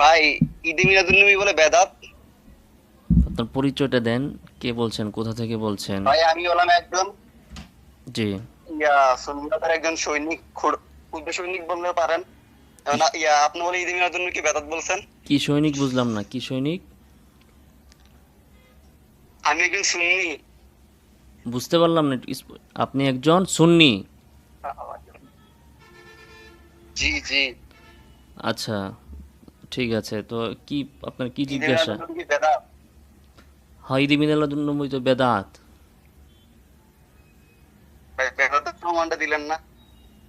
ভাই ঈদে মিলাদুন্নবী বলে বেদাত। আপনার পরিচয়টা দেন কে বলছেন কোথা থেকে বলছেন? ভাই আমি হলাম একজন জি। ইয়া সুন্নাতের একজন সৈনিক ক্ষুদ্র সৈনিক বলতে পারেন। ইয়া আপনি বলে ঈদে মিলাদুন্নবী কি বেদাত বলছেন? কি সৈনিক বুঝলাম না কি সৈনিক? আমি একজন সুন্নি। বুঝতে পারলাম না আপনি একজন সুন্নি? জি জি। আচ্ছা ঠিক আছে তো কি আপনার কি জিজ্ঞাসা? কি বেদাত? হাইদি তো বেদাত। বেদাতের প্রমাণটা দিলেন না?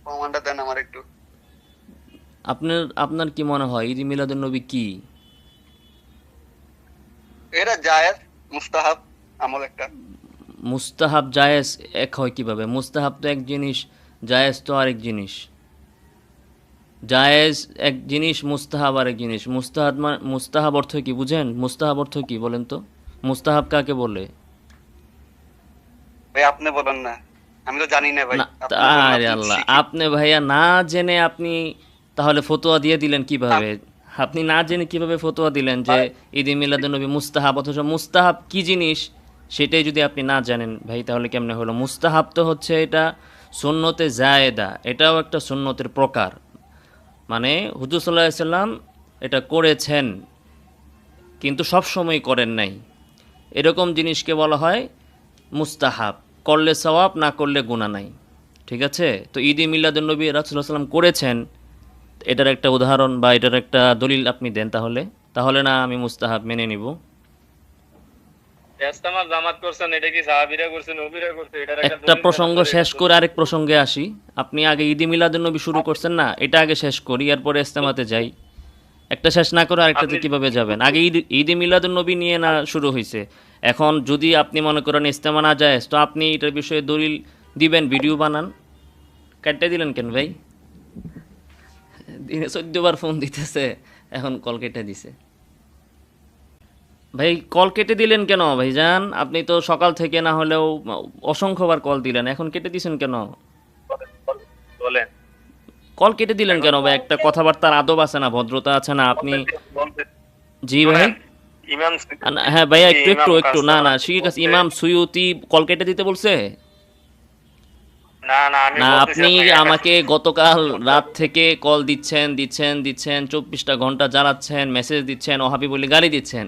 প্রমাণটা দেন আমার একটু। আপনার আপনার কি মনে হয় ঈদ মিলাদুন্নবী কি? এটা জায়েজ মুস্তাহাব আমল একটা। মুস্তাহাব জায়েজ এক হয় কীভাবে? মুস্তাহাব তো এক জিনিস জায়েজ তো আরেক জিনিস। জায়েজ এক জিনিস মুস্তাহাব আরেক জিনিস। মুস্তাহাব মানে মুস্তাহাব অর্থ কি? বুঝেন? মুস্তাহাব অর্থ কি বলেন তো? মুস্তাহাব কাকে বলে? ভাই আপনি বলেন না। আমি তো জানি না ভাই। আরে আল্লাহ আপনি ভাইয়া না জেনে আপনি তাহলে ফতোয়া দিয়ে দিলেন কীভাবে? আপনি না জেনে কীভাবে ফতোয়া দিলেন যে ঈদ মিলাদুন্নবী মুস্তাহাব? অথচ মুস্তাহাব কি জিনিস? সেটাই যদি আপনি না জানেন ভাই তাহলে কেমনে হলো? মুস্তাহাব তো হচ্ছে এটা সুন্নতে জায়েদা। এটাও একটা সুন্নতের প্রকার। মানে হুজুর সাল্লাহ সাল্লাম এটা করেছেন, কিন্তু সব সময় করেন নাই। এরকম জিনিসকে বলা হয় মুস্তাহাব, করলে সওয়াব, না করলে গুণা নাই। ঠিক আছে? তো ঈদে মিলাদুন্নবী রাসুল্লাহ সাল্লাম করেছেন। এটার একটা উদাহরণ বা এটার একটা দলিল আপনি দেন তাহলে। তাহলে না আমি মুস্তাহাব মেনে নিব ইস্তেমা জামাত করছেন এটা কি সাহাবীরা করছেন নবীরা করছে এটার একটা প্রসঙ্গ শেষ করে আরেক প্রসঙ্গে আসি। আপনি আগে ঈদে মিলাদুন্নবী শুরু করছেন না? এটা আগে শেষ করি এরপরে ইস্তেমাতে যাই। একটা শেষ না করে আরেকটাতে কীভাবে যাবেন? আগে ঈদ ঈদে মিলাদুন্নবী নিয়ে না শুরু হয়েছে এখন যদি আপনি মনে করেন ইস্তেমা না যায় তো আপনি এটার বিষয়ে দলিল দিবেন ভিডিও বানান। কাটতে দিলেন কেন ভাই? দিনে চোদ্দবার ফোন দিতেছে এখন কল কেটে দিছে। ভাই কল কেটে দিলেন কেন ভাইজান? আপনি তো সকাল থেকে না হলেও অসংখ্যবার কল দিলেন। এখন কেটে দিছেন কেন? বলেন। কল কেটে দিলেন কেন ভাই? একটা কথাবার্তার আদব আছে না ভদ্রতা আছে না? আপনি জি ভাই। ইমাম হ্যাঁ ভাইয়া একটু একটু একটু। না না ঠিক আছে। ইমাম সুয়ুতি কল কেটে দিতে বলছে? না আপনি আমাকে গতকাল রাত থেকে কল দিচ্ছেন দিচ্ছেন দিচ্ছেন চব্বিশটা ঘণ্টা জ্বালাচ্ছেন মেসেজ দিচ্ছেন ওহাবি বলে গালি দিচ্ছেন।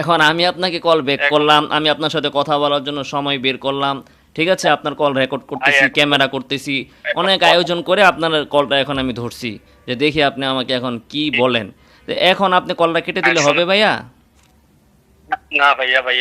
এখন আমি আপনাকে কল ব্যাক করলাম আমি আপনার সাথে কথা বলার জন্য সময় বের করলাম। ঠিক আছে? আপনার কল রেকর্ড করতেছি ক্যামেরা করতেছি। অনেক আয়োজন করে আপনার কলটা এখন আমি ধরছি। যে দেখি আপনি আমাকে এখন কি বলেন। এখন আপনি কলটা কেটে দিলে হবে ভাইয়া? না ভাইয়া ভাইয়া।